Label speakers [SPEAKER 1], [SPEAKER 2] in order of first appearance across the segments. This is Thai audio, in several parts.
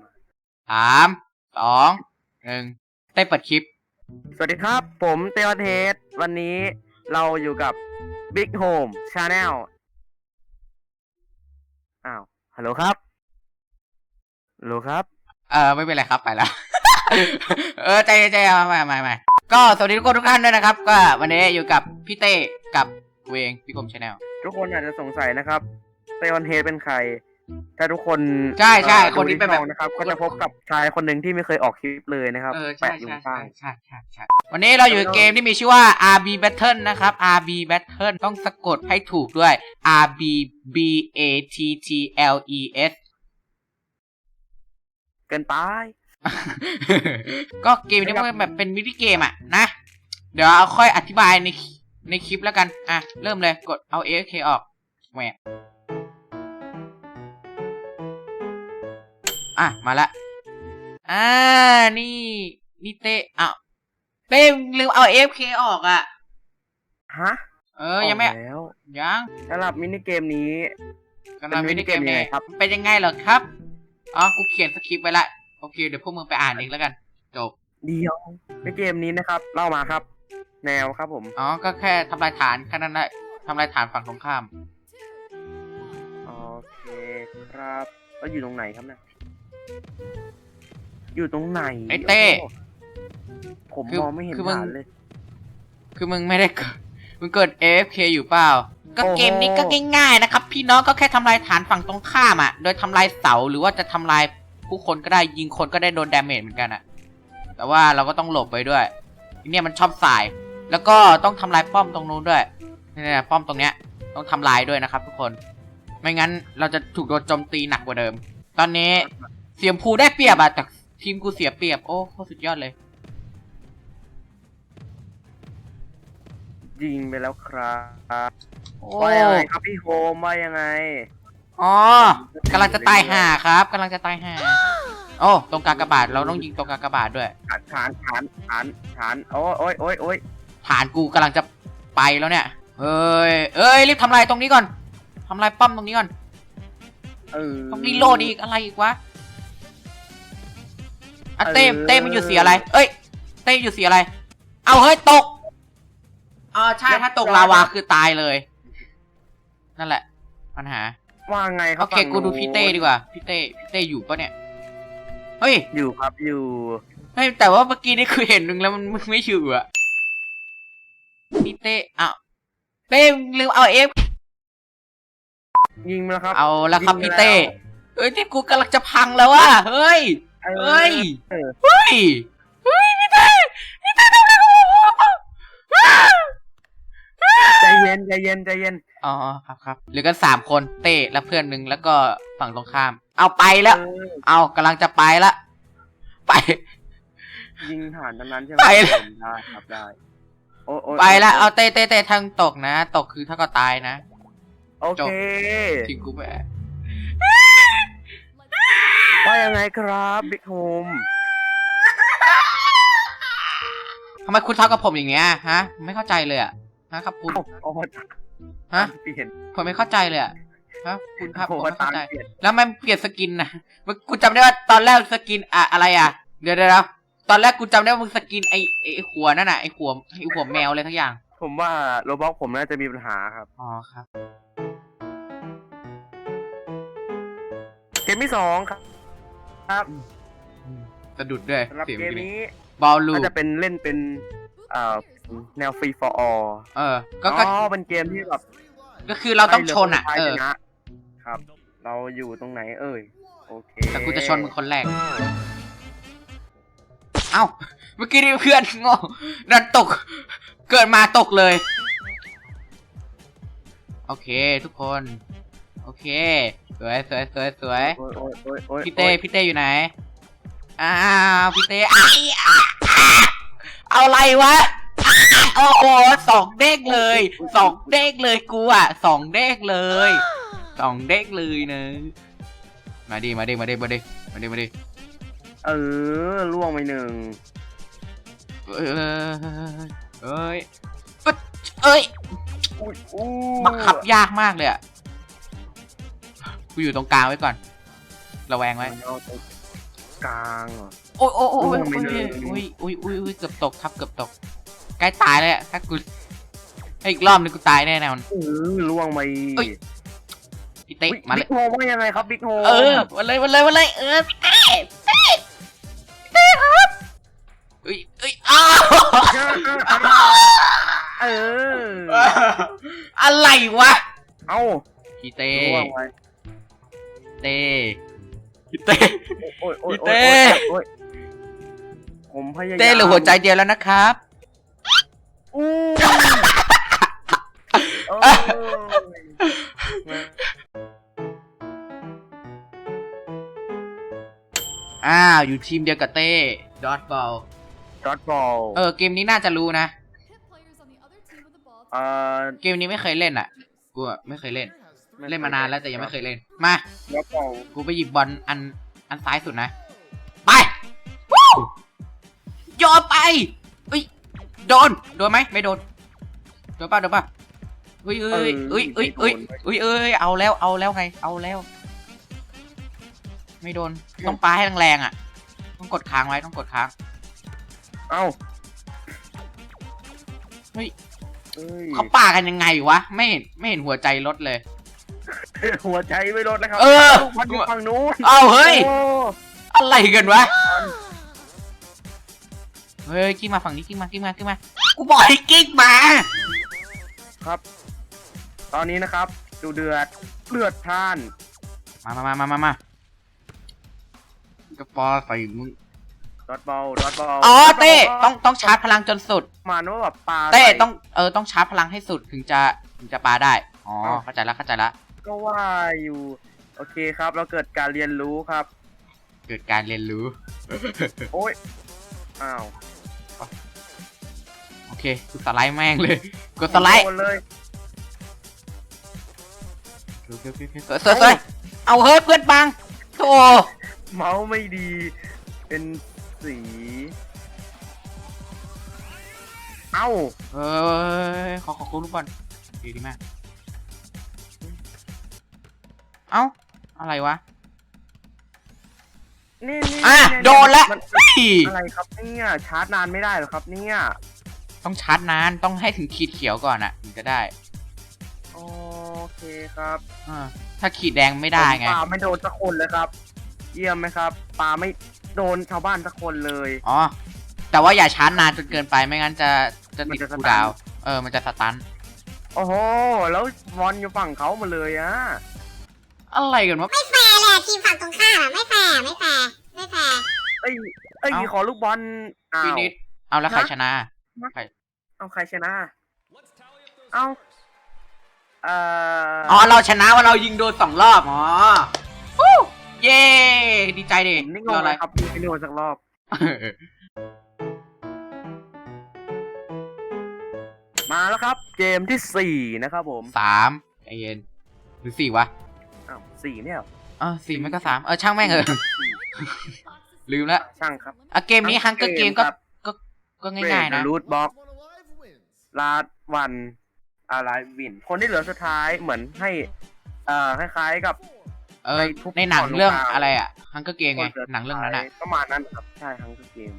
[SPEAKER 1] มา
[SPEAKER 2] สามสองหนึ่งได้เปิดคลิป
[SPEAKER 1] สวัสดีครับ ผมเตวเทส วันนี้เราอยู่กับ Big Home Channel อ้าว ฮัลโหลครับ ฮัลโหลครับ
[SPEAKER 2] เออไม่เป็นไรครับไปแล้ว เออใจเย็นใจเย็นมามามาก็สวัสดีทุกคนทุกท่านด้วยนะครับ ก็วันนี้อยู่กับพี่เต้กับเวงพี่คมชาแนล
[SPEAKER 1] ทุกคนอาจจะสงสัยนะครับเตวันเทสเป็นใคร ถ้าทุกคน
[SPEAKER 2] ใช่ใช่
[SPEAKER 1] อ่อ
[SPEAKER 2] คนที่เป็นแบบ
[SPEAKER 1] ดูช่องนะครับ ก็จะพบกับชายคนหนึ่งที่ไม่เคยออกคลิปเลยนะครับ
[SPEAKER 2] เออใช่
[SPEAKER 1] แปะอยู่
[SPEAKER 2] ใช่
[SPEAKER 1] ข้า
[SPEAKER 2] ใช่
[SPEAKER 1] ง
[SPEAKER 2] ใช่ใช่ใช่วันนี้เราอยู่ในเกมที่มีชื่อว่า RB Battle นะครับ RB Battle ต้องสะกดให้ถูกด้วย RB B A T T L E S
[SPEAKER 1] เกินไป
[SPEAKER 2] ก็เกมนี้มันแบบเป็นมินิเกมอะนะ เดี๋ยวเอาค่อยอธิบายในในคลิปแล้วกัน อะ เริ่มเลยกดเอา AFK ออกแหวก อะ มาละ อ่า นี่ นี่เต้อ้าวเต้ลืมเอา AFK ออกอะ
[SPEAKER 1] ฮะ
[SPEAKER 2] เออ ยังไม่
[SPEAKER 1] ออกแล้ว
[SPEAKER 2] ยัง
[SPEAKER 1] สำหรับมินิเกมนี้
[SPEAKER 2] กำลัง
[SPEAKER 1] เป็นมิ
[SPEAKER 2] มิ
[SPEAKER 1] นิ
[SPEAKER 2] นิ
[SPEAKER 1] เก
[SPEAKER 2] เก
[SPEAKER 1] ม
[SPEAKER 2] ม
[SPEAKER 1] ยังไง
[SPEAKER 2] เนี่ย
[SPEAKER 1] ครับ
[SPEAKER 2] เป็นยังไงเหรอครับ อ๋อ กูเขียนสคริปต์ไว้ละ โอเค เดี๋ยวพวกมึงไปอ่านเองแล้วกัน จบ
[SPEAKER 1] เดียวในเกมนี้นะครับ เล่ามาครับ แนวครับผม
[SPEAKER 2] อ๋อ ก็แค่ทำลายฐานแค่นั้นแหละทำลายฐานฝั่งตรงข้าม
[SPEAKER 1] โอเคครับ แล้วอยู่ตรงไหนครับเนี่ย อยู่ตรงไหน
[SPEAKER 2] ไอ้เต้
[SPEAKER 1] โอ้โหผม
[SPEAKER 2] คือ
[SPEAKER 1] มองไม่เห็น
[SPEAKER 2] คือมึง
[SPEAKER 1] ฐานเลย
[SPEAKER 2] คือมึงไม่ได้เกิดมึงเกิด AFK อยู่เปล่า ก็
[SPEAKER 1] โอ้โห
[SPEAKER 2] เกมนี้ก็ง่ายๆนะครับ พี่น้องก็แค่ทำลายฐานฝั่งตรงข้ามอะ โดยทำลายเสาหรือว่าจะทำลายผู้คนก็ได้ยิงคนก็ได้โดนดาเมจเหมือนกันอะ แต่ว่าเราก็ต้องหลบไปด้วยทีเนี่ยมันชอบสาย แล้วก็ต้องทำลายป้อมตรงนู้นด้วยเนี่ยป้อมตรงเนี้ย ต้องทำลายด้วยนะครับ ทุกคน ไม่งั้นเราจะถูกโดนโจมตีหนักกว่าเดิม ตอนนี้ เสียมพูได้เปรียบอะแต่ทีมกูเสียเปรียบ โอ้โคตรสุดยอดเลย
[SPEAKER 1] ยิงไปแล้วครับ
[SPEAKER 2] โอ้
[SPEAKER 1] ว่ายังไงครับพี่โฮมว่ายังไง
[SPEAKER 2] อ๋อกำลังจะตายห่าครับกำลังจะตายห่าโอ้ตรงกากบาทเราต้องยิงตรงกากบาทด้วย
[SPEAKER 1] ฐานฐานฐานฐานฐานโอ้ยโอ้ยโอ้ยโอ้ย
[SPEAKER 2] ฐานกูกำลังจะไปแล้วเนี่ย เอ้ยเอ้ยรีบทำลายตรงนี้ก่อนทำลายป้อมตรงนี้ก่อน
[SPEAKER 1] เออ
[SPEAKER 2] ต้องรีโหลดอีกอะไรอีกวะ อะเต้เต้มันอยู่สีอะไร เอ้ย เต้อยู่สีอะไร เอาเฮ้ยตกอ่าใช่ถ้าตกลาวาคือตายเลย นั่นแหละ ปัญหา
[SPEAKER 1] ว่าไงครั
[SPEAKER 2] โอบเค
[SPEAKER 1] ฝั่ง
[SPEAKER 2] กูดู
[SPEAKER 1] นู้น
[SPEAKER 2] พี่เต้ดีกว่า พี่เต้พี่เต้อยู่ปะเนี่ย เฮ้ย
[SPEAKER 1] อยู่ครับอยู่
[SPEAKER 2] เฮ้ยแต่ว่าเมื่อกี้นี่คือเห็นหนึ่งแล้วมันมันไม่ชื่ออะพี่เต้อ้าวเต้ลืมเอาเอฟ
[SPEAKER 1] ยิงมาแล้วครับ
[SPEAKER 2] เอาแล้วครับ
[SPEAKER 1] ยิง
[SPEAKER 2] พี่
[SPEAKER 1] ไป
[SPEAKER 2] เต้
[SPEAKER 1] แล้ว
[SPEAKER 2] เอ้ยที่กูกำลังจะพังแล้วว่ะเฮ้ย
[SPEAKER 1] ออ
[SPEAKER 2] เฮ้ย
[SPEAKER 1] เออ
[SPEAKER 2] เฮ้ยเฮ้ยพี่เต้พี่เต้ทำไมกู
[SPEAKER 1] ใจเย็นใจเย็นใจเย็น
[SPEAKER 2] อ๋อครับครับเหลือกันสามคนเต้และเพื่อนหนึ่งแล้วก็ฝั่งตรงข้าม เอาไปแล้ว
[SPEAKER 1] เออ
[SPEAKER 2] เอากำลังจะไปละ ไป
[SPEAKER 1] ยิงฐานตรงนั้นใช่ไหม
[SPEAKER 2] ไปแล้ว
[SPEAKER 1] ได้ครับได้โอ้ยโอ้ย
[SPEAKER 2] ไปละเอาเต้เต้เต้ทางตกนะ ตกคือถ้าก็ตายนะ
[SPEAKER 1] โอ
[SPEAKER 2] จบ
[SPEAKER 1] เค
[SPEAKER 2] ทิ้งกูไป
[SPEAKER 1] ว่ายังไงครับบิ๊กโฮม
[SPEAKER 2] ทำไมคุณทำกับผมอย่างเงี้ยฮะ ไม่เข้าใจเลยอะฮะครับคุณ
[SPEAKER 1] เอ้าโอ้ย
[SPEAKER 2] ฮะ
[SPEAKER 1] เปลี่ยน
[SPEAKER 2] ผมไม่เข้าใจเลยอะฮะคุณครับผม
[SPEAKER 1] โอ้
[SPEAKER 2] ไม่
[SPEAKER 1] ตา
[SPEAKER 2] เข้ามใจ
[SPEAKER 1] เปลี่ยน
[SPEAKER 2] แล้วมันเปลี่ยนสกินนะมันกูจำได้ว่าตอนแรกสกินอะอะไรอะเดี๋ยวเดี๋ยวเดี๋ยวตอนแรกกูจำได้ว่ามึงสกินไอไอไอ้หัวนั่นน่ะไอหัวไอหัวแมวอะไรทั้งอย่าง
[SPEAKER 1] ผมว่าโรบอทผมน่าจะมีปัญหาครับ
[SPEAKER 2] อ๋อครับ
[SPEAKER 1] เกมที่สองครับ ครับ
[SPEAKER 2] อืมสะดุดด้วย
[SPEAKER 1] สำหรับ
[SPEAKER 2] เสียง
[SPEAKER 1] เกม
[SPEAKER 2] เมื่อกี้นี้
[SPEAKER 1] นี้
[SPEAKER 2] บอลลู
[SPEAKER 1] ก็จะเป็นเล่นเป็นเอ่อแนวฟรี for all
[SPEAKER 2] เออ ก็
[SPEAKER 1] อ๋
[SPEAKER 2] ก็
[SPEAKER 1] อเป็นเกมที่แบบ
[SPEAKER 2] ก็คือเราต้องชนอะ
[SPEAKER 1] ใคร
[SPEAKER 2] เอ
[SPEAKER 1] เหลื
[SPEAKER 2] อ
[SPEAKER 1] คนสุดท้ายชนะครับ เราอยู่ตรงไหนเอ่ย โอเค
[SPEAKER 2] แต่กูจะชนมึงคนแรก เอ้า เมื่อกี้นี่เพื่อนโง่ดันตก เกิดมาตกเลย โอเค ทุกคน โอเค สวยสวยสวยสวย
[SPEAKER 1] โอ้ยโอ้ยโอ้ยโอ้ย
[SPEAKER 2] พี่เต้พี่เต้อยู่ไหน อ้าวพี่เต้อ้ายอะเอาอะไรวะ โอ้โหสองเด้งเลยสองเด้งเลยกูอะสองเด้งเลยสองเด้งเลยเนอะมาดิมาดิมาดิมาดิมาดิมาดิ
[SPEAKER 1] เออล่วงไปหนึ่ง
[SPEAKER 2] เอ้ยเอ้ยปึ๊ดเอ้ย
[SPEAKER 1] อุ้ยอู้
[SPEAKER 2] บังคับยากมากเลยอะ กูอยู่ตรงกลางไว้ก่อน ระแวงไว้
[SPEAKER 1] เอาตรงกลางเหรอ
[SPEAKER 2] โอ้ยโอ้ยโอ้ย
[SPEAKER 1] ร่วงไป
[SPEAKER 2] โอ้ย
[SPEAKER 1] เลย
[SPEAKER 2] โอ้ยโอ้ยโอ้ยโอ้ยเกือบตกครับเกือบตก ใกล้ตายเลยอะถ้ากูให้อีกรอบนึงกูตายแน่นอน
[SPEAKER 1] เออล่วงไป
[SPEAKER 2] เอ้ย พี่เต้
[SPEAKER 1] อุ๊ย
[SPEAKER 2] มาเล
[SPEAKER 1] บิ๊
[SPEAKER 2] ย
[SPEAKER 1] กโฮว่ายังไงครับบิ๊กโฮ
[SPEAKER 2] เออมาเลยมาเลยมาเลยเออพี่เต้เต้เต้ครับเอ้ยเอ้ยอ้าว
[SPEAKER 1] เออ
[SPEAKER 2] อะไรวะ
[SPEAKER 1] เอ้า
[SPEAKER 2] พี่เต้
[SPEAKER 1] ล่วงไป
[SPEAKER 2] เต้พี่เต้
[SPEAKER 1] โอ้ยโอ้ย
[SPEAKER 2] พี่
[SPEAKER 1] โอ้
[SPEAKER 2] เต้
[SPEAKER 1] ยโอ้ยผมพยายาม
[SPEAKER 2] เต้เหลือหัวใจเดียวแล้วนะครับ
[SPEAKER 1] อู้เออ
[SPEAKER 2] อ้าวอยู่ทีมเดียวกับเต้ดอทบอล
[SPEAKER 1] ดอทบอล
[SPEAKER 2] เออเกมนี้น่าจะรู้นะ
[SPEAKER 3] Hit players on the other team with the ball.
[SPEAKER 1] เอ่อ
[SPEAKER 2] เกมนี้ไม่เคยเล่นอะกูอะไม่เคยเล่น เล่นมานานแล้วแต่ยังไม่เคยเล่น มา
[SPEAKER 1] ดอทบอล
[SPEAKER 2] กูไปหยิบบอลอันอันซ้ายสุดนะ ไปวู้โยนไปเอ้ยโดน โดนไหมไม่โดน โดนป่ะโดนป่ะเอ้ยเอ้ยเอ้ยเอ้ยเอ้ยเอ้ยเอ้ยเอาแล้วเอาแล้วไง เอาแล้ว ไม่โดน ต้องปาให้แรงๆอะ ต้องกดค้างไว้ต้องกดค้าง
[SPEAKER 1] เอ้า
[SPEAKER 2] เฮ้ย
[SPEAKER 1] เอ้ย
[SPEAKER 2] เขาปากันยังไงวะ ไม่เห็นไม่เห็นหัวใจลดเลย
[SPEAKER 1] หัวใจไม่ลดนะครับ
[SPEAKER 2] เออ
[SPEAKER 1] ลูกมันอยู่ฝั่งนู้น
[SPEAKER 2] เอาเฮ้ย
[SPEAKER 1] โอ้
[SPEAKER 2] อะไรกันวะ เฮ้ยกิ้งมาฝั่งนี้กิ้งมากิ้งมากิ้งมา กูบอกให้กิ้งมา
[SPEAKER 1] ครับตอนนี้นะครับดูเดือดเลือดท่าน
[SPEAKER 2] มามามามามามากระปอใส่มึง
[SPEAKER 1] ดอทบอล ดอทบอล
[SPEAKER 2] อ๋อเต้ ต้องต้องชาร์จพลังจนสุด
[SPEAKER 1] มาโน้แบบปลา
[SPEAKER 2] เต้
[SPEAKER 1] ใส่
[SPEAKER 2] ต้องเออต้องชาร์จพลังให้สุดถึงจะถึงจะปาได้ อ๋อ
[SPEAKER 1] อ้าว
[SPEAKER 2] เข้าใจละเข้าใจละ
[SPEAKER 1] ก็ว่าอยู่ โอเคครับ เราเกิดการเรียนรู้ครับ
[SPEAKER 2] เกิดการเรียนรู้
[SPEAKER 1] โอ้ยอ้าว
[SPEAKER 2] โอเคกูสไลด์แม่งเลยกดสไลด์
[SPEAKER 1] โดนเลย
[SPEAKER 2] โอเคโอเคโอเคสวยสวยสวยเอาเฮ้ยเพื่อนบังโธ่
[SPEAKER 1] เมาส์ไม่ดี เป็นสี เอ้า
[SPEAKER 2] เออขอขอคุณลูกบอลดีดีมาก เอ้า อะไรวะ
[SPEAKER 1] นี่นี่
[SPEAKER 2] อะ
[SPEAKER 1] เย
[SPEAKER 2] โดนแล้ว
[SPEAKER 1] มัน
[SPEAKER 2] เฮ้ย
[SPEAKER 1] อะไรครับเนี่ยชาร์จนานไม่ได้เหรอครับเนี่ย
[SPEAKER 2] ต้องชาร์จนานต้องให้ถึงขีดเขียวก่อนอะถึงจะได้
[SPEAKER 1] โอเคครับ
[SPEAKER 2] อ่าถ้าขีดแดงไม่ได้ไง
[SPEAKER 1] ผมปาไม่โดนสักคนเลยครับ เยี่ยมไหมครับปาไม่โดนชาวบ้านสักคนเลย
[SPEAKER 2] อ๋อ แต่ว่าอย่าชาร์จนานจนเกินไปไม่งั้นจะจะติด
[SPEAKER 1] มันจะสตัน
[SPEAKER 2] คูลดาวน์เออ มันจะสตัน
[SPEAKER 1] โอ้โห แล้วบอลอยู่ฝั่งเขาหมาเลยอะ
[SPEAKER 2] อะไรกันวะ
[SPEAKER 4] ไม่แฟร์เลยอะทีมฝั่งตรงข้ามอะไม่แฟร์ไม่แฟร์ไม่แฟร์
[SPEAKER 1] เอ้ยเอ้ย
[SPEAKER 2] เอ้า
[SPEAKER 1] ขอลูกบอลอ้า
[SPEAKER 2] พี่
[SPEAKER 1] ว
[SPEAKER 2] นิดเอาแล้วใคร
[SPEAKER 1] ฮะ
[SPEAKER 2] ชนะ
[SPEAKER 1] เอาใครชนะ เอาเอ่อ
[SPEAKER 2] อ๋อ เราชนะว่าเรายิงโดนสองรอบ อ๋อฮู้เย้ ดีใจดิ
[SPEAKER 1] ผมนี่ง
[SPEAKER 2] รงออะไร
[SPEAKER 1] เลยครับพี่ไม่โดนสักรอบ มาแล้วครับ เกมที่สี่นะครับผม
[SPEAKER 2] สามใจเย็นหรือสี่วะ
[SPEAKER 1] อ้าวสี่เนี่ยเหรอ
[SPEAKER 2] เออสี่ไม่ก็สามเออช่างแม่งเออลืมละ
[SPEAKER 1] ช่างครับ
[SPEAKER 2] อะเกมนี้ฮังเกอร์เกมก็ก็ก็ง่ายๆนะ
[SPEAKER 1] รูทบ็อกลาดวันอะไรวิน คนที่เหลือสุดท้ายเหมือนให้ เอ่อคล้ายๆกับ
[SPEAKER 2] เออ
[SPEAKER 1] ไปทุบ
[SPEAKER 2] ในหนัง
[SPEAKER 1] ก่อน
[SPEAKER 2] เรื่อง
[SPEAKER 1] ลูกค้า
[SPEAKER 2] อะไรอะฮังเกอร์เกมไง
[SPEAKER 1] คสุด
[SPEAKER 2] หนังเรื่องนั้นอะ
[SPEAKER 1] ท้ายประมาณนั้นครับใช่ฮังเกม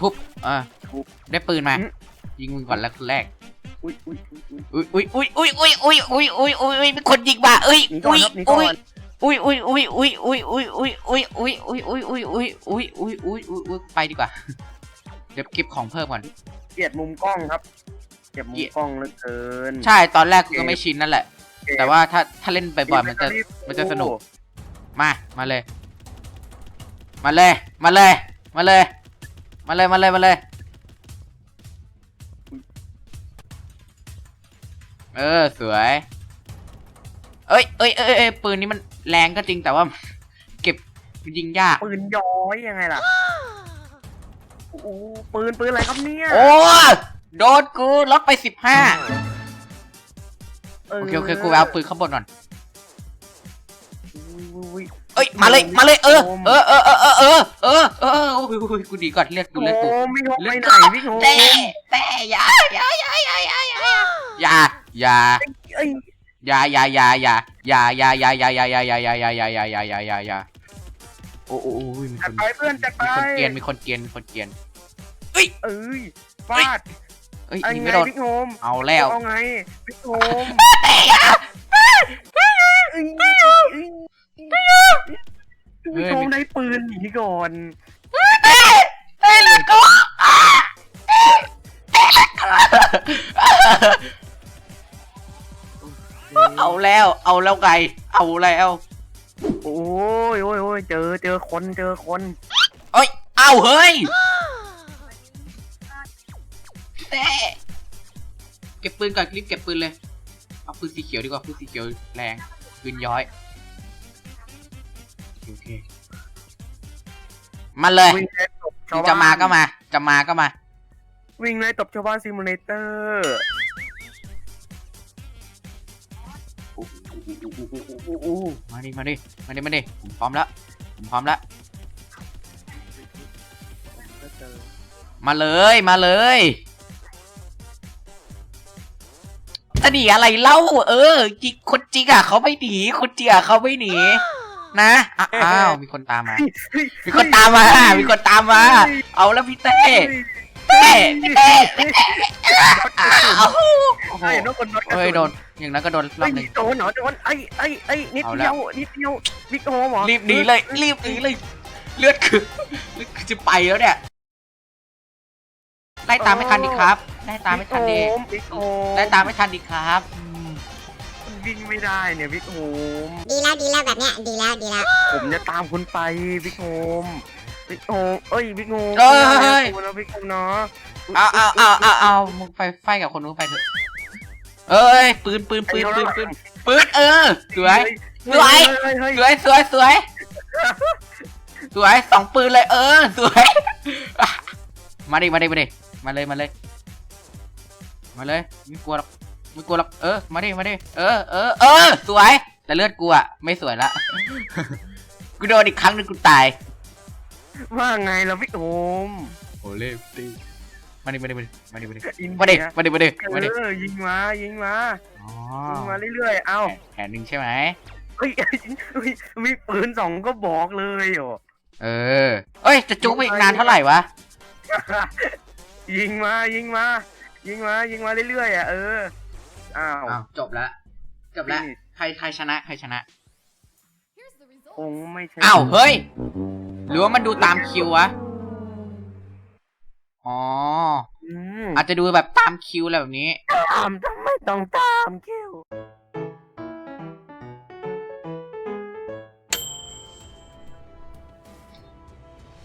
[SPEAKER 2] ทุบเออ
[SPEAKER 1] ทุบ
[SPEAKER 2] ได้ปืนมา
[SPEAKER 1] อืม
[SPEAKER 2] ยิงมึงก่อนแล้วคนแรก
[SPEAKER 1] อุ้ยอุ้ยอุ้ยอุ้ย
[SPEAKER 2] อุ้ยอุ้ยอุ้ยอุ้ยอุ้ยอุ้ยอุ้ยอุ้ยอุ้ยมีคนยิงว่ะเอ้ย
[SPEAKER 1] หนีก่อน
[SPEAKER 2] อุ้ย
[SPEAKER 1] ครับหนีก่อน
[SPEAKER 2] อุ้ยอุ้ยอุ้ยอุ้ยอุ้ยอุ้ยอุ้ยอุ้ยอุ้ยอุ้ยอุ้ยอุ้ยอุ้ยอุ้ยอุ้ยอุ้ยอุ้ยอุ้ยไปดีกว่า เดี๋ยวเก็บของเพิ่มก่อน
[SPEAKER 1] เกลียดมุมกล้องครับเกลียดมุ
[SPEAKER 2] เกลี
[SPEAKER 1] ม
[SPEAKER 2] ยด
[SPEAKER 1] กล้องเหลือเกิน
[SPEAKER 2] ใช่ตอนแรกกูก็ไม่ชินนั่นแหละ
[SPEAKER 1] เกม
[SPEAKER 2] แต่ว่าถ้าถ้าเล่นบ่อยๆมันจะ
[SPEAKER 1] รีบ
[SPEAKER 2] มันจะสนุก มา มาเลย มาเลย มาเลย มาเลย มาเลย มาเลย มาเลย เออสวย เอ้ยเอ้ยเอ้ยเอ้ยปืนนี้มันแรงก็จริงแต่ว่า เก็บมันยิงยาก
[SPEAKER 1] ปืนย้อยยังไงล่ะโอ้โหปืนปืนอะไรครับเนี่ย
[SPEAKER 2] โอ้โดนกูลดไปสิบห้าโอเคโอเคกูไปเอาปืนข้างบนก่อน
[SPEAKER 1] อุ้ย
[SPEAKER 2] เอ้ยมาเลยมาเลยเออเออเออเออเออเออเออเออโอ้ยโอ้ยกูดีก่อนเลือดกู
[SPEAKER 1] โอ้
[SPEAKER 2] เลือดกู
[SPEAKER 1] ไม่ยกไปไหนพี่โห
[SPEAKER 2] แต่แต่อย่าอย่าอย่าอย่าอย่าอย่า อย่า
[SPEAKER 1] เอ้ย
[SPEAKER 2] อย่าอย่าอย่าอย่าอย่าอย่าอย่าอย่าอย่าอย่าอย่าอย่าอย่าอย่าอย่าอย่าอย่าอย่าอย่าโอ้โอ้โอ้ยมีค
[SPEAKER 1] จัด
[SPEAKER 2] น
[SPEAKER 1] ไปเพื่อนจัดไป
[SPEAKER 2] มีคนเกรียนมีคนเกรียนมีคนเกรียน
[SPEAKER 1] เอ้ยฟาด
[SPEAKER 2] เอ้ย
[SPEAKER 1] ไอ้
[SPEAKER 2] ยิง
[SPEAKER 1] ไง
[SPEAKER 2] ไม่โดน
[SPEAKER 1] บิ๊กโฮม
[SPEAKER 2] เอาแล้ว
[SPEAKER 1] เอาไงบิ๊กโฮมเอ้ยเอ้ยบิ๊กโฮมได้ปืนหนีก่อน
[SPEAKER 2] เอ้ยลูกกู เอาแล้ว เอาแล้วไง เอาแล้ว
[SPEAKER 1] โอ้ยโอ้ยโอ้ยเจอเจอคนเจอคน
[SPEAKER 2] เอ้ย เอาเฮ้ยเต้เก็บปืนก่อนรีบเก็บปืนเลย เอาปืนสีเขียวดีกว่าปืนสีเขียวแรงปืนย้อย โอเค มาเลย
[SPEAKER 1] วิ่งไล่ตบชาว
[SPEAKER 2] จะ
[SPEAKER 1] บ้าน
[SPEAKER 2] มาก็มา จะมาก็มา
[SPEAKER 1] วิ่งไล่ตบชาวบ้านซิมูเลเตอร์
[SPEAKER 2] มาดิมาดิมาดิมาดิผมพร้อมแล้วผมพร้อมแล้วมาเลยมาเลยจะหนีอะไรเล่า เออจิกคนจิกอะเขาไม่หนีคนจิกอะเขาไม่หนีนะอะอ้าวมีคนตามมา มีคนตามมามีคนตามมา เอาแล้วพี่เต้เต้พี่เต้ อ้าวโอ้โห
[SPEAKER 1] ใช่นกคนนกกระสุ
[SPEAKER 2] เฮ้ยโดนอย่างนั้นก็โดนร
[SPEAKER 1] เฮ้
[SPEAKER 2] อยบหนึ่ง
[SPEAKER 1] โดนเหรอโดนไอ้ไอ้ไอ้นิด
[SPEAKER 2] เอา
[SPEAKER 1] เดี
[SPEAKER 2] ละ
[SPEAKER 1] ยวนิดเดียวบิ๊กโฮมเหรอ
[SPEAKER 2] รีบหนีเลย รีบหนีเลย เลือดคือเลือดคือจะไปแล้วเนี่ยไล่ตามไม่ทันดีครับไล่ตามไม่ทันดี
[SPEAKER 1] บิ๊กโฮม
[SPEAKER 2] ไล่ตามไม่ทันดีครับอืม
[SPEAKER 1] วิ่งไม่ได้เนี่ยบิ๊กโฮม
[SPEAKER 4] ดีแล้วดีแล้วแบบเนี้ยดีแล้วดีแล้ว
[SPEAKER 1] ผมจะตามคุณไปบิ๊กโฮมบิ๊กโฮมเอ้ยบิ๊กโฮม
[SPEAKER 2] เอ้ย
[SPEAKER 1] คุณนะบิ๊กโฮมเนาะ
[SPEAKER 2] เอาเอาเอาเอาเอามึงไปไฟกับคนนู้นไปเถอะ เอ้ยปืนปืนปืนปืนปืนปืนเออสวยสวย
[SPEAKER 1] เฮ้ยเฮ้ย
[SPEAKER 2] สวยสวยสวยสวยสองปืนเลยเออสวยมาดิมาดิมาดิมาเลยมาเลย มาเลยไม่กลัวหรอกไม่กลัวหรอกเออมาดิมาดิเออเออเออสวย แต่เลือดกูอะไม่สวยละกูโดนอีกครั้งหนึงกูตาย
[SPEAKER 1] ว่าไงล่ะบิ๊กโฮม
[SPEAKER 2] โอเล่ตี มาดิมาดิมาดิมาดิมาดิ
[SPEAKER 1] อิน
[SPEAKER 2] มาดิ
[SPEAKER 1] เดีย
[SPEAKER 2] มาดิมาดิมาดิ
[SPEAKER 1] เออยิงมายิงมา
[SPEAKER 2] อ๋อ
[SPEAKER 1] ยิงมาเรื่อยๆเอ้า
[SPEAKER 2] แผนหนึ่งใช่ไหม
[SPEAKER 1] เฮ้ยเฮ้ยมีปืนสองก็บอกเลยโอ้
[SPEAKER 2] เออเอ้ยจะจุกไปอีกนานเท่าไหร่วะ
[SPEAKER 1] ยิงมายิงมา ยิงมายิงมาเรื่อยๆอะเอออ้าว
[SPEAKER 2] อ้าวจบแล้วจบแล้ว
[SPEAKER 1] นี่
[SPEAKER 2] ใครใครชนะใครชนะ
[SPEAKER 3] Here's the result.
[SPEAKER 1] คงไม่ใช่
[SPEAKER 2] อ้าวเฮ้ยหรือว่ามันดูตามคิววะอ๋อ
[SPEAKER 1] อืม
[SPEAKER 2] อาจจะดูแบบตามคิวอะไรแบบนี้
[SPEAKER 1] ตามทำไมต้องตามคิว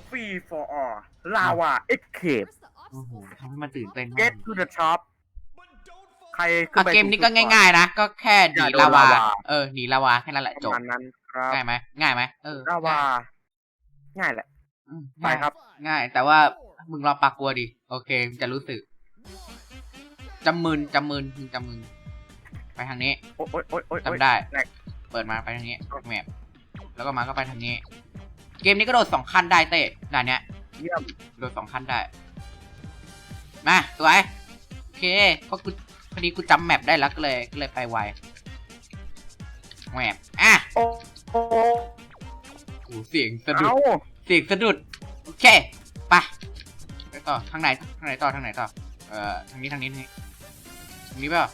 [SPEAKER 1] ฟรี for all ลาวา escape
[SPEAKER 3] Where's the
[SPEAKER 2] โอ้โห
[SPEAKER 3] obstacle?
[SPEAKER 2] ทำให้มันตื่นเต้นมาก
[SPEAKER 1] get to the top ใครขึ้น
[SPEAKER 2] อะ
[SPEAKER 1] ไป
[SPEAKER 2] เกมนี้ก็ง่ายๆนะ ก็แค่หนี
[SPEAKER 1] อย่าโดน
[SPEAKER 2] ลาวา
[SPEAKER 1] ลาวา
[SPEAKER 2] เออหนีลาวาแค่นั้นแหละ
[SPEAKER 1] ประ
[SPEAKER 2] จบ
[SPEAKER 1] มาณนั้นครับ
[SPEAKER 2] ง่ายไหมง่ายไหมเออ
[SPEAKER 1] ลาวา ง่ายแหละ
[SPEAKER 2] อืม
[SPEAKER 1] ไปครับ
[SPEAKER 2] ง่าย แต่ว่ามึงรอปากกลัวดิ โอเคมึงจะรู้สึก จำมึนจำมึนมึงจำมึนไปทางนี้
[SPEAKER 1] โอ๊ยโอ๊ยโอ๊ยโอ๊ย
[SPEAKER 2] จำได้
[SPEAKER 1] แหลก
[SPEAKER 2] เปิดมาไปทางนี้แมปแล้วก็มาก็ไปทางนี้ เกมนี้ก็โดดสองขั้นได้เต้ด่านเนี้ย
[SPEAKER 1] เยี่ยม
[SPEAKER 2] โดดสองขั้นได้ มาสวยโอเคเพราะกูพอดีกูจำแมปได้แล้วก็เลยก็เลยไปไวแมปอะ
[SPEAKER 1] โอ้โอ้
[SPEAKER 2] โอ้เสียงสะดุด
[SPEAKER 1] เอา
[SPEAKER 2] เสียงสะดุด โอเคไปไปต่อทางไหนทางไหนต่อทางไหนต่อ เอ่อทางนี้ทางนี้ทางนี้ทางนี้เปล่า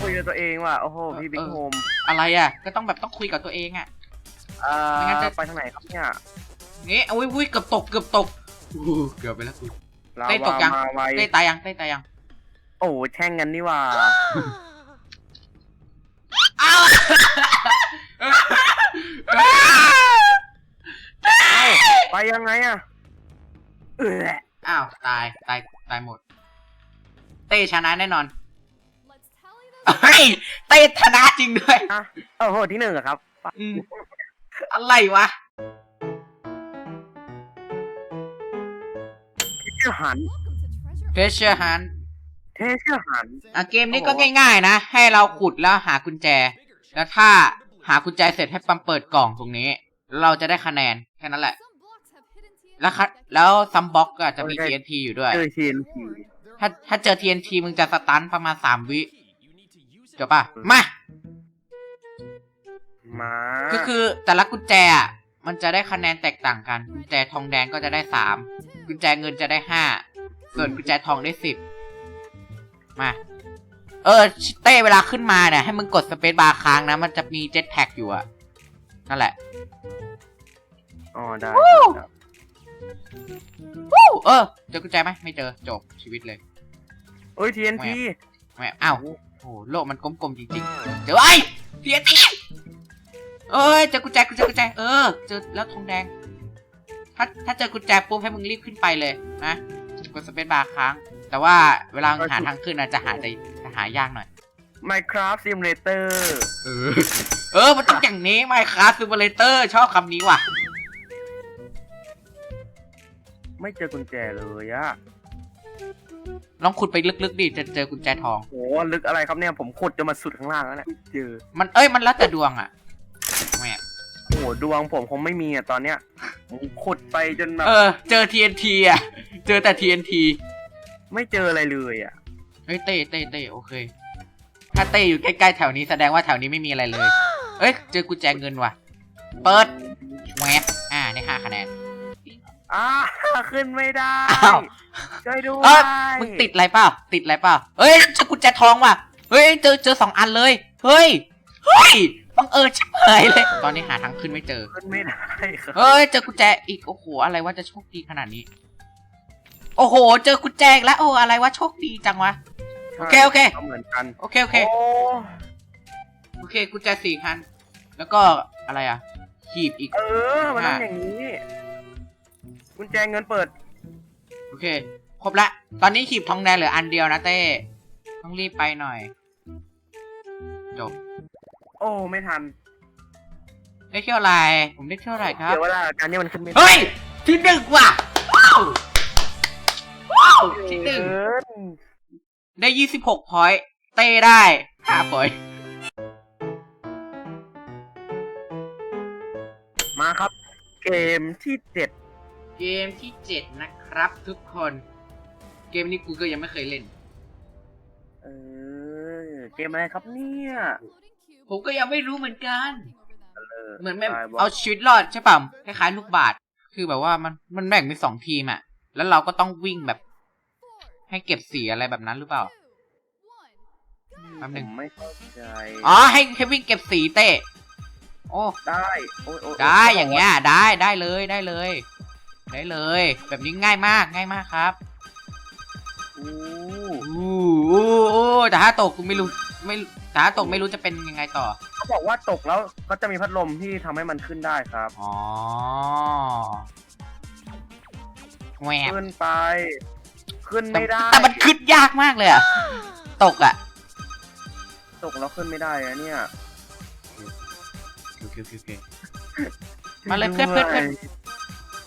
[SPEAKER 1] คุยกับตัวเองว่ะ โอ้โห พี่
[SPEAKER 2] เออ
[SPEAKER 1] บิ๊กโฮม
[SPEAKER 2] อะไรอะ ก็ต้องแบบต้องคุยกับตัวเองอะ
[SPEAKER 1] เอ่อ
[SPEAKER 2] ไม่งั้นจะ
[SPEAKER 1] ไปทางไหนครับเนี่ย
[SPEAKER 2] นี่อุ้ยอุ้ยเกือบตกเกือบตกอู้เกือบไปแล้วกู
[SPEAKER 1] ลา
[SPEAKER 2] เต้ตก
[SPEAKER 1] วา
[SPEAKER 2] ยัง
[SPEAKER 1] มาไว
[SPEAKER 2] เต้ตายยังเต้ตายยัง
[SPEAKER 1] โอ้แช่งกันนี่ว่า
[SPEAKER 2] อ้าว
[SPEAKER 1] เอ้าไปยังไงอะเออ
[SPEAKER 2] อ้าวตายตาย ตายหมด เต้ชนะแน่นอน
[SPEAKER 3] Let's tally those
[SPEAKER 2] เฮ้ยเต้ชนะจริงด้วย
[SPEAKER 1] อะโอ้โหที่หนึ่งอะครับ
[SPEAKER 2] อืมอะไรวะ
[SPEAKER 1] เชื่อหัน
[SPEAKER 3] Welcome to Treasure
[SPEAKER 2] เ r เชอร์ฮัน
[SPEAKER 1] เทเชื่อหัน
[SPEAKER 2] อะเกมนี้ก็ง่ายๆนะ ให้เราขุดแล้วหากุญแจ แล้วถ้าหากุญแจเสร็จให้ปั๊มเปิดกล่องตรงนี้ เราจะได้คะแนนแค่นั้นแหละ แล้วคะ
[SPEAKER 3] detectors.
[SPEAKER 2] แล้วซัมบ็อกก็จะมี
[SPEAKER 1] โอเค
[SPEAKER 2] TNT อยู่ด้วย
[SPEAKER 1] เจอทีนที
[SPEAKER 2] ถ้าถ้าเจอ TNT มึงจะสตันประมาณสามวิจบป่ะ มา
[SPEAKER 1] มา
[SPEAKER 2] ก็คือแต่ละกุญแจอะมันจะได้คะแนนแตกต่างกัน กุญแจทองแดงก็จะได้สามกุญแจเงินจะได้ห้าส่วนกุญแจทองได้สิบมา เออ เต้เวลาขึ้นมาเนี่ยให้มึงกดสเปซบาร์ค้างนะ มันจะมีเจ็ตแพ็กอยู่อะนั่นแหละ
[SPEAKER 1] อ๋อได้
[SPEAKER 2] วู้
[SPEAKER 1] ครับ
[SPEAKER 2] วู้เออ เจอกุญแจไหมไม่เจอจบชีวิตเลย
[SPEAKER 1] เอ้ย TNT
[SPEAKER 2] แหมอ้าวโอ้โหโลกมันกลมๆจริงๆ เจอไอ้เทียทีเอ้ยเจอกุญแจกุญแจกุญแจเออเจอแล้วทองแดง ถ้าถ้าเจอกุญแจปุ๊บให้มึงรีบขึ้นไปเลยนะกดสเปซบาร์ค้าง แต่ว่าเวลามึงหาทางขึ้นนะจะหาจะจะหายากหน่อย
[SPEAKER 1] Minecraft Simulator
[SPEAKER 2] เออ เออ มันต้องอย่างนี้ไมค์คาซูเปอร์เลเตอร์ชอบคำนี้ว่ะ
[SPEAKER 1] ไม่เจอกุญแจเลยอะ
[SPEAKER 2] ลองขุดไปลึกๆดิจะเจอกุญแจทอง
[SPEAKER 1] โหลึกอะไรครับเนี่ยผมขุดจนมาสุดข้างล่างแล้วเนี่ยเจอ
[SPEAKER 2] มันเอ้ยมันแล้วแต่ดวงอะแหม
[SPEAKER 1] โหดวงผมคงไม่มีอะตอนเนี้ยผมขุดไปจนแบบ
[SPEAKER 2] เออ เจอ TNT อะ เจอแต่ TNT
[SPEAKER 1] ไม่เจออะไรเลยอะ
[SPEAKER 2] เฮ้ยเต้เต้เต้โอเค ถ้าเต้อยู่ใกล้ๆแถวนี้แสดงว่าแถวนี้ไม่มีอะไรเลย เอ้ย เจอกุญแจเงินว่ะ เปิดแหวบอ่าได้ห้าคะแนน
[SPEAKER 1] อ้าขึ้นไม่ได้
[SPEAKER 2] อ้าว
[SPEAKER 1] ช่วยด้วย
[SPEAKER 2] เอ้ยมึงติดอะไรเปล่าติดอะไรเปล่าเฮ้ยเจอกุญแจทองว่ะเฮ้ยเจอเจอสองอันเลย เฮ้ยเฮ้ยบังเอิญชิบหายเลย ตอนนี้หาทางขึ้นไม่เจอ
[SPEAKER 1] ขึ้นไม่ได้ครับ
[SPEAKER 2] เฮ้ยเจอกุญแจอีกโอ้โหอะไรวะจะโชคดีขนาดนี้ โอ้โห เจอกุญแจอีกแล้วโอ้อะไรวะโชคดีจังวะ โอเคโอเค
[SPEAKER 1] ก็เหมือนกัน
[SPEAKER 2] โอเคโอเค
[SPEAKER 1] โอ้
[SPEAKER 2] โอเคกุญแจสี่คัน แล้วก็อะไรอะหีบอีก
[SPEAKER 1] เออมันต้อง
[SPEAKER 2] อะ
[SPEAKER 1] อย่างนี้ กุญแจเงินเปิด
[SPEAKER 2] โอเค ครบละ ตอนนี้หีบทองแดงเหลืออันเดียวนะเต้ ต้องรีบไปหน่อย จบ
[SPEAKER 1] โอ้ไม่ทัน
[SPEAKER 2] ได้เที่ยวอะไร ผมได้เที่ยวอะไรครับ
[SPEAKER 1] เดี๋ยวเวลาการนี้มันขึ้นไม่ได้
[SPEAKER 2] เฮ้ย ที่หนึ่งว่ะ ว้าว ว้าว ที่หนึ่ง
[SPEAKER 1] เกิน
[SPEAKER 2] ได้ยี่สิบหกพอยต์เต้ได้ห้าพอยต์
[SPEAKER 1] มาครับ เกมที่เจ็ด
[SPEAKER 2] เกมที่เจ็ดนะครับทุกคน เกมนี้กูก็ยังไม่เคยเล่น
[SPEAKER 1] เออ เกมอะไรครับเนี่ย
[SPEAKER 2] ผมก็ยังไม่รู้เหมือนกัน
[SPEAKER 1] เออ
[SPEAKER 2] เหมือนแม่ง
[SPEAKER 1] ตายบอก
[SPEAKER 2] เอาชีวิตรอดใช่ป่ะคล้ายๆลูกบาศก์คือแบบว่ามันมันแบ่งเป็นสองทีมอะแล้วเราก็ต้องวิ่งแบบ ให้เก็บสีอะไรแบบนั้นหรือเปล่าแป๊บ
[SPEAKER 1] ผ
[SPEAKER 2] นึง
[SPEAKER 1] มไม่เข้าใจ
[SPEAKER 2] อ๋อให้ให้วิ่งเก็บสีเต้โอ้
[SPEAKER 1] ได้โอ้ยโอ้ย
[SPEAKER 2] ได้อย่างเงี้ยได้ได้เลยได้เลย ได้เลย แบบนี้ง่ายมากง่ายมากครับ
[SPEAKER 1] อู้
[SPEAKER 2] อู้อู้อู้แต่ถ้าตกกูไม่รู้ไม่แต่ถ้าตกไม่รู้จะเป็นยังไงต่อ
[SPEAKER 1] เขาบอกว่าตกแล้วก็จะมีพัดลมที่ทำให้มันขึ้นได้ครับ
[SPEAKER 2] อ๋อแหวบ
[SPEAKER 1] ขึ้นไป ขึ้น
[SPEAKER 2] แต่
[SPEAKER 1] ไม่ได้
[SPEAKER 2] แต่มันขึ้นยากมากเลยอะตกอะ
[SPEAKER 1] ตกแล้วขึ้นไม่ได้อะเนี่ย
[SPEAKER 2] โอเคโอเคโอเคมาเลยเพื่อนเพื่อนเพื่อน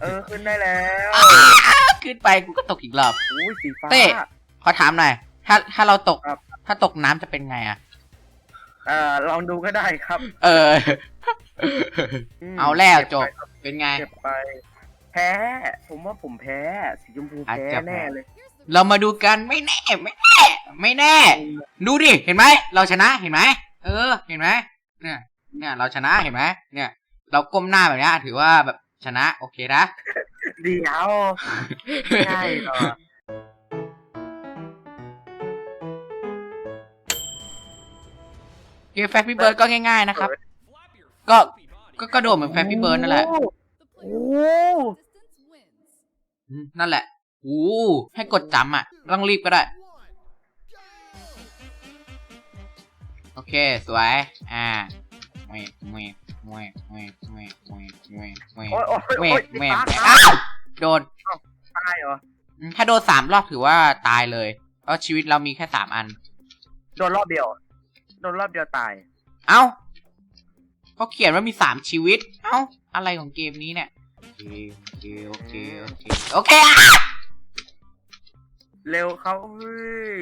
[SPEAKER 2] เอ
[SPEAKER 1] อขึ้นได้แล้ว
[SPEAKER 2] ขึ้นไปกูก็ตกอีกรอบ
[SPEAKER 1] อุ้ยสีฟ้า
[SPEAKER 2] เต้ ขอถามหน่อย ถ้าถ้าเราตก
[SPEAKER 1] ครับ
[SPEAKER 2] ถ้าตกน้ำจะเป็นไงอะ
[SPEAKER 1] เอ่อลองดูก็ได้ครับ
[SPEAKER 2] เออ
[SPEAKER 1] ม
[SPEAKER 2] เอาแล้ว
[SPEAKER 1] เก็
[SPEAKER 2] จบ
[SPEAKER 1] ไปครับ
[SPEAKER 2] เป็นไง
[SPEAKER 1] เก็บไป แพ้ ผมว่าผมแพ้ สีชมพู
[SPEAKER 2] อาจ
[SPEAKER 1] แพ้
[SPEAKER 2] จะแพ้
[SPEAKER 1] แน่เลย
[SPEAKER 2] เรามาดูกันไม่แน่ไม่แน่ ไม่แน่ ดูดิ เห็นไหม เราชนะเห็นไหม เออ เห็นไหมเนี่ย เนี่ย เราชนะเห็นไหมเนี่ย เราก้มหน้าแบบเนี้ยถือว่าแบบ ชนะ โอเคนะ
[SPEAKER 1] เดี๋ยวใช่เหรอ
[SPEAKER 2] เกมแฟร์พี่เบิร์ดก็ง่ายๆนะครับ ก็ก็กระโดดเหมือนแฟร์พี่เบิร์ดนั่นแหละ
[SPEAKER 1] โอ้
[SPEAKER 2] อืมนั่นแหละโอ้ให้กดจำอะ ต้องรีบก็ได้ โอเค สวย อ่าเวกเวกเวกเวกเวกเวกเวกเวก
[SPEAKER 1] โอ้ยโอ้ย
[SPEAKER 2] เว
[SPEAKER 1] โอ้
[SPEAKER 2] ก
[SPEAKER 1] ย
[SPEAKER 2] เวกอ้าวโดน
[SPEAKER 1] ตายเหรอ
[SPEAKER 2] อืมถ้าโดนสามรอบถือว่าตายเลยเพราะชีวิตเรามีแค่สามอัน
[SPEAKER 1] โดนรอบเดียว โดนรอบเดียวตาย
[SPEAKER 2] เอ้าเขาเขียนว่ามีสามชีวิต เอ้า อะไรของเกมนี้เนี่ย โอเค โอเค โอเค โอเคอะ
[SPEAKER 1] เร็วเขาเฮ้ย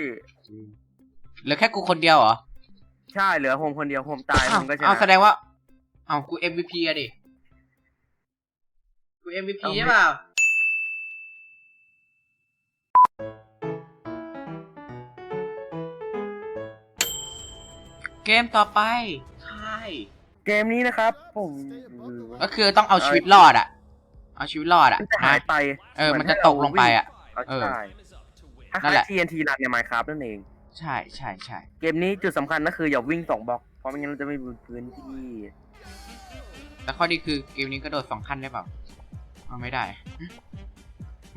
[SPEAKER 2] เหลือแค่กูคนเดียวเหรอ
[SPEAKER 1] ใช่เหลือโฮมคนเดียวโฮมตายโฮมก็ช
[SPEAKER 2] อ้าวแสดงว่า อ้าวกู MVP อะดิ กู MVP
[SPEAKER 1] เอาไม่
[SPEAKER 2] ใช่เปล่า เกมต่อไป ใช่
[SPEAKER 1] เกมนี้นะครับ ผม
[SPEAKER 2] ก็คือต้องเอาชีวิตรอดอะเอาชีวิตรอดอะ
[SPEAKER 1] มันจะหายไป
[SPEAKER 2] เออ มันจะตกลงไปอะ
[SPEAKER 1] เออใช่ถ้า
[SPEAKER 2] นั่นแหละ
[SPEAKER 1] ที TNT รันในไมค์ครับนั่นเอง
[SPEAKER 2] ใช่ใช่ใช่
[SPEAKER 1] เกมนี้จุดสำคัญก็คืออย่าวิ่งสองบล็อก เพราะไม่งั้นเราจะไม่มีพื้นที่
[SPEAKER 2] แต่ข้อดีคือเกมนี้กระโดดสองขั้นได้เปล่าเอาไม่ได้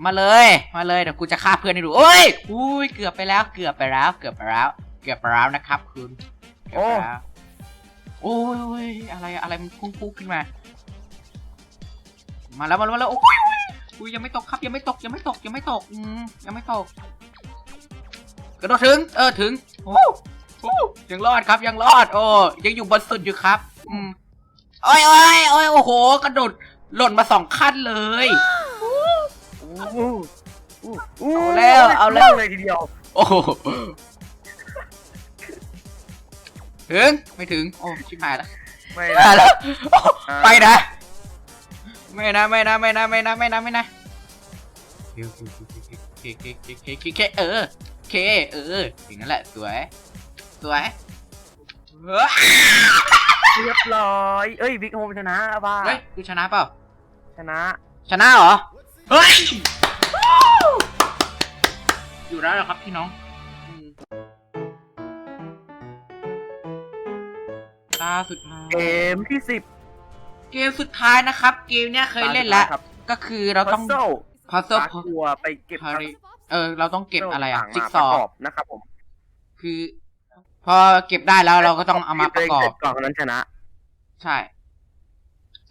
[SPEAKER 2] มาเลย มาเลยเดี๋ยวกูจะฆ่าเพื่อนให้ดูโอ้ยอุ้ยเกือบไปแล้ว เกือบไปแล้ว เกือบไปแล้ว เกือบไปแล้วนะครับคุณเกือบไปแล้วโอ้ยอยอะไรอะไรมันพุ่งพุ่งขึ้นมา มาแล้วมาแล้วมาแล้วโอ้ยโอ้ยอุ้ยยังไม่ตกครับยังไม่ตกยังไม่ตกยังไม่ตกอืมยังไม่ตกกระโดดถึง เออถึงโอ้โอ้ยังรอดครับยังรอด โอ้ยังอยู่บนสุดอยู่ครับ อืม โอ้ยโอ้ยโอ้ยโอ้โห กระโดดหล่นมาสองขั้นเลย
[SPEAKER 1] อู้อู้อู้
[SPEAKER 2] เอาแล้วเอาแล้ว
[SPEAKER 1] เลยทีเดียว
[SPEAKER 2] โอ้โหถึงไม่ถึง โอ้ชิบหายแล้ว
[SPEAKER 1] ไม่
[SPEAKER 2] ตายแล้วโอ้
[SPEAKER 1] อ่า
[SPEAKER 2] ไปนะ ไม่นะไม่นะไม่นะไม่นะไม่นะไม่นะเคเคเคเคเคเคเคเออเคเอออย่างนั้นแหละสวย สวยเฮ้ย
[SPEAKER 1] เรียบร้อย เอ้ยบิ๊กโฮมชนะบ้า
[SPEAKER 2] เฮ้ยกูชนะเปล่า
[SPEAKER 1] ชนะ
[SPEAKER 2] ชนะเหรอ เฮ้ย อยู่แล้วเหรอครับพี่น้องอืมตาสุดท้าย
[SPEAKER 1] เกมที่สิบ
[SPEAKER 2] เกมสุดท้ายนะครับ เกมเนี้ยเคยเล่นแล้ว
[SPEAKER 1] ครับ
[SPEAKER 2] ก็คือเราต้อง
[SPEAKER 1] โซ่
[SPEAKER 2] พัซเซิล
[SPEAKER 1] ปาทัวไปเก็บ
[SPEAKER 2] พาริเออ เราต้องเก็บอะไรอะ
[SPEAKER 1] ต่างๆ
[SPEAKER 2] จิ๊ก
[SPEAKER 1] มา
[SPEAKER 2] ซอ
[SPEAKER 1] ป
[SPEAKER 2] ว์
[SPEAKER 1] ระกอบนะครับผม
[SPEAKER 2] คือ พอเก็บได้แล้วเราก็ต้องเอามาประกอบ
[SPEAKER 1] เสจก่อนคนนั้นชนะ
[SPEAKER 2] ใช่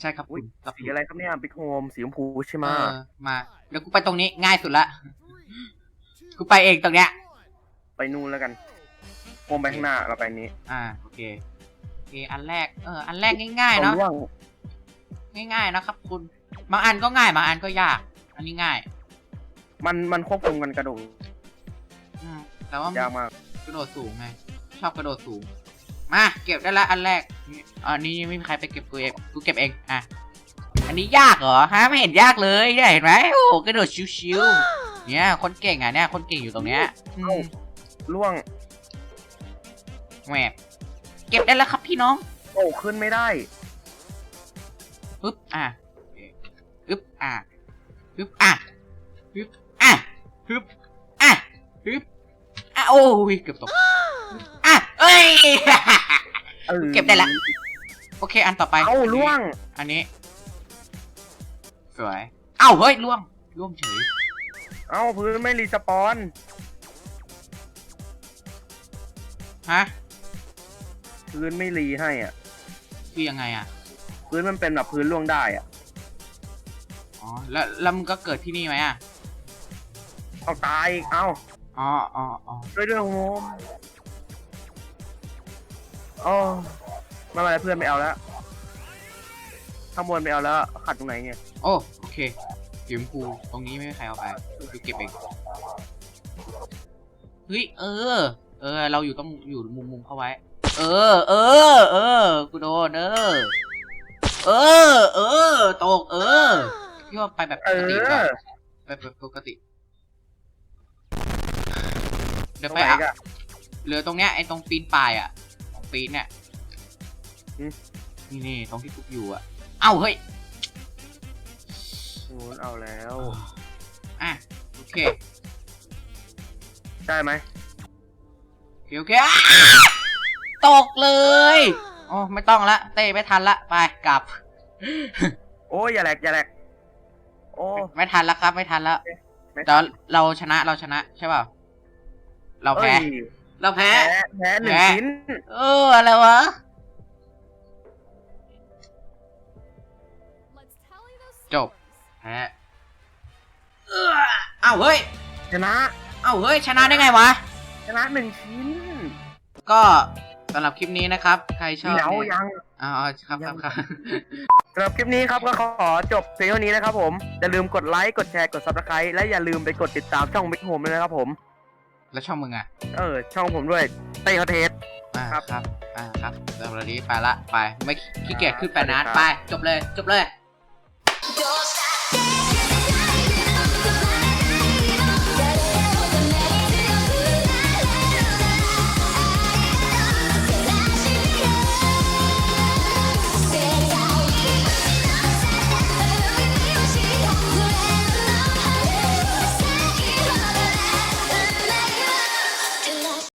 [SPEAKER 2] ใช่ครับ
[SPEAKER 1] อุ๊
[SPEAKER 2] คุ
[SPEAKER 1] ย
[SPEAKER 2] ณรับ
[SPEAKER 1] สีอะไรครับเนี่ยบิ๊กโฮมสีชมพูใช่ไหม
[SPEAKER 2] เออมาเดี๋ยวกูไปตรงนี้ง่ายสุดละกูไปเองตรงเนี้ย
[SPEAKER 1] ไปนู่นแล้วกันโฮมไปข้างหน้าเราไปนี้
[SPEAKER 2] อ่าโอเคโอเคอันแรกเอออันแรกง่ายๆเนาะ
[SPEAKER 1] ร่วง
[SPEAKER 2] ง่ายๆนะครับ คุณบางอันก็ง่ายบางอันก็ยาก อันนี้ง่าย
[SPEAKER 1] มันมันควบคุมกันกระโดด
[SPEAKER 2] อืมแต่ว่ามัน
[SPEAKER 1] ยากมาก
[SPEAKER 2] กระโดดสูงไง ชอบกระโดดสูง มาเก็บได้ละอันแรกนี่อันนี้ไม่มีใครไปเก็บกูเองกูเก็บเองอะอันนี้ยากเหรอฮะไม่เห็นยากเลยเนี่ยเห็นไหมโอ้โหกระโดดชิวๆเนี่ยคนเก่งอะเนี่ยคนเก่งอยู่ตรงเนี้ยอืม
[SPEAKER 1] ร่วง
[SPEAKER 2] แหวบเก็บได้แล้วครับพี่น้อง
[SPEAKER 1] โอ้ขึ้นไม่ได้
[SPEAKER 2] ปึ๊บอะโอเคปึ๊บอะปึ๊บอะปึ๊บอะปึ๊บอะปึ๊บอะโอ้ยเกือบตกอะ เอ้ย
[SPEAKER 1] ออ
[SPEAKER 2] เก็บได้ละ โอเค อันต่อไป
[SPEAKER 1] เอ้าร่วง
[SPEAKER 2] อันนี้ สวย เอ้าเฮ้ยล่วงล่วงเฉย
[SPEAKER 1] เอ้าพื้นไม่รีสปอน
[SPEAKER 2] ฮะ
[SPEAKER 1] พื้นไม่รีให้อะ
[SPEAKER 2] คือยังไงอะ
[SPEAKER 1] พื้นมันเป็นแบบพื้นล่วงได้อะ
[SPEAKER 2] อ๋อ แล้วแล้วมึงก็เกิดที่นี่ไหมอะ
[SPEAKER 1] เอาตายอีก เอ้า
[SPEAKER 2] อ๋ออ๋ออ๋อ
[SPEAKER 1] ช่วยด้วยโฮม อ๋อไม่เป็นไรเพื่อนไม่เอาแล้วข้างบนไม่เอาแล้วขัดตรงไหนเนี่ย
[SPEAKER 2] โอ้โอเคเกมกูตรงนี้ไม่มีใครเอาไปกูเก็บเองเฮ้ยเออ เออ เราอยู่ต้องอยู่มุมมุมๆเข้าไว้ เออ เออ เออกูโดนเออ เออ เออตก เออพี่ว่าไปแบบ
[SPEAKER 1] เอ
[SPEAKER 2] ปกติดีกว่า
[SPEAKER 1] อ
[SPEAKER 2] ไปแบบปกติ เดี๋ยว
[SPEAKER 1] ตรง
[SPEAKER 2] ไป
[SPEAKER 1] ไหน
[SPEAKER 2] อะ
[SPEAKER 1] กัน
[SPEAKER 2] เหลือตรงเนี้ยไอ้ตรงปีนป่ายอะตรง ปีนเนี่ย
[SPEAKER 1] อืม
[SPEAKER 2] นี่นี่ตรงที่กูอยู่อะ เอ้าเฮ้ย
[SPEAKER 1] โอ้เอาแล้ว
[SPEAKER 2] อะโอเค
[SPEAKER 1] ได้ไหม
[SPEAKER 2] โอเคโอเคอะตกเลยโอ้ไม่ต้องละเต้ไม่ทันละไปกลับ
[SPEAKER 1] โอ้ยอย่าแหลกอย่าแหลกโอ้
[SPEAKER 2] ไม่ทันแล้วครับ ไม่ทันแล้ว
[SPEAKER 1] ไม่
[SPEAKER 2] เดี๋ยวเราชนะเราชนะใช่เปล่าเราแพ้
[SPEAKER 1] เอ้ย
[SPEAKER 2] เราแพ้
[SPEAKER 1] แพ้แพ้หนึ่ง
[SPEAKER 2] แพ้
[SPEAKER 1] ชิ้น
[SPEAKER 2] เอออะไรวะ
[SPEAKER 3] Let's tally those
[SPEAKER 2] จบ
[SPEAKER 3] scores.
[SPEAKER 2] แพ้เออเอ้าเฮ้ย
[SPEAKER 1] ชนะ
[SPEAKER 2] เอ้าเฮ้ย ชนะได้ไงวะ
[SPEAKER 1] ชนะหนึ่งชิ้น
[SPEAKER 2] ก็สำหรับคลิปนี้นะครับ ใครชอบ
[SPEAKER 1] เดี๋ยว
[SPEAKER 2] เนี่ย
[SPEAKER 1] ยัง
[SPEAKER 2] อ๋อครับครับครับ
[SPEAKER 1] สำหรับคลิปนี้ครับก็ขอจบเพียงเท่านี้นะครับผม อย่าลืมกดไลค์ กดแชร์ กด subscribe และอย่าลืมไปกดติดตามช่องบิ๊กโฮมด้วยนะครับผม
[SPEAKER 2] แล้วช่องมึงอะ
[SPEAKER 1] เออ ช่องผมด้วยเต้เขเทส
[SPEAKER 2] อ่า
[SPEAKER 1] ครับ
[SPEAKER 2] ครับอ่าครับเริ่มเลยดีไปละไป ไม่ขี้เกียจขึ้นไปนั
[SPEAKER 1] ด
[SPEAKER 2] ไป จบเลย จบเลย